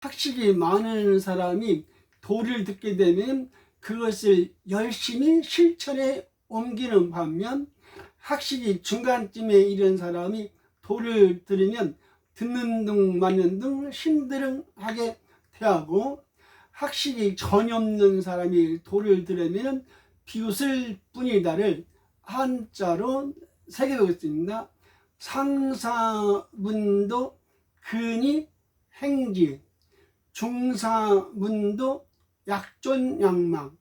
학식이 많은 사람이 도를 듣게 되면 그것을 열심히 실천에 옮기는 반면 학식이 중간쯤에 이른 사람이 도를 들으면 듣는 둥 마는 둥 힘들응하게 대하고 학식이 전혀 없는 사람이 도를 들으면 비웃을 뿐이다를 한자로 새겨보겠습니다. 상사문도 근이 행지 중사문도 약존양망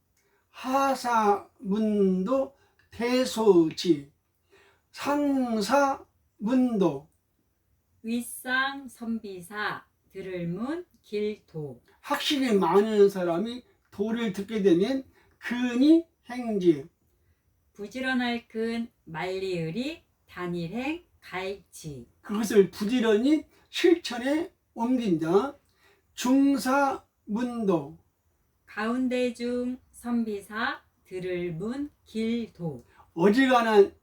하사문도 대소지 상사문도 윗상 선비사 들을문 길도. 학식이 많은 사람이 도를 듣게 되면 근이 행지. 부지런할 근 말리을이 단일행 갈지 그것을 부지런히 실천에 옮긴다. 중사문도. 가운데 중 선비사 들을 문 길도. 어지간한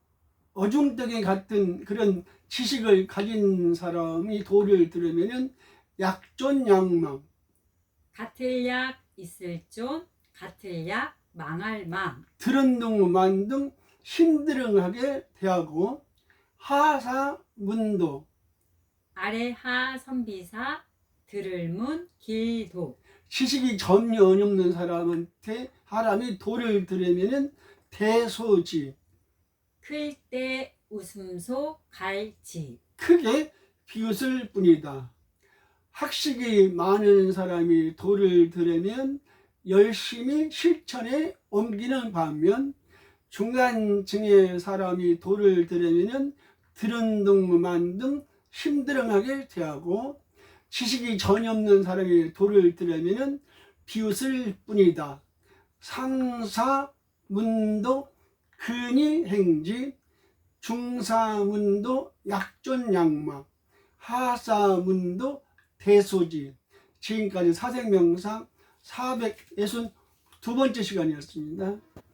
어중떡이 같은 그런 지식을 가진 사람이 도를 들으면은 약존양망. 같을 약 있을 존 같을 약 망할 망. 들은 둥 만둥 힘들응하게 대하고 하사문도. 아래하 선비사 들을 문 길도. 지식이 전혀 없는 사람한테 사람이 도를 들으면은 대소지. 클 때 웃음소 갈지. 크게 비웃을 뿐이다. 학식이 많은 사람이 도를 들으면 열심히 실천에 옮기는 반면 중간층의 사람이 도를 들으면 들은 둥만 둥 힘들어하게 대하고 지식이 전혀 없는 사람이 도를 들으면 비웃을 뿐이다. 상사 문도 근이 행지 중사문도 약존양마 하사문도 대소지 지금까지 사생명상 462번째 시간이었습니다.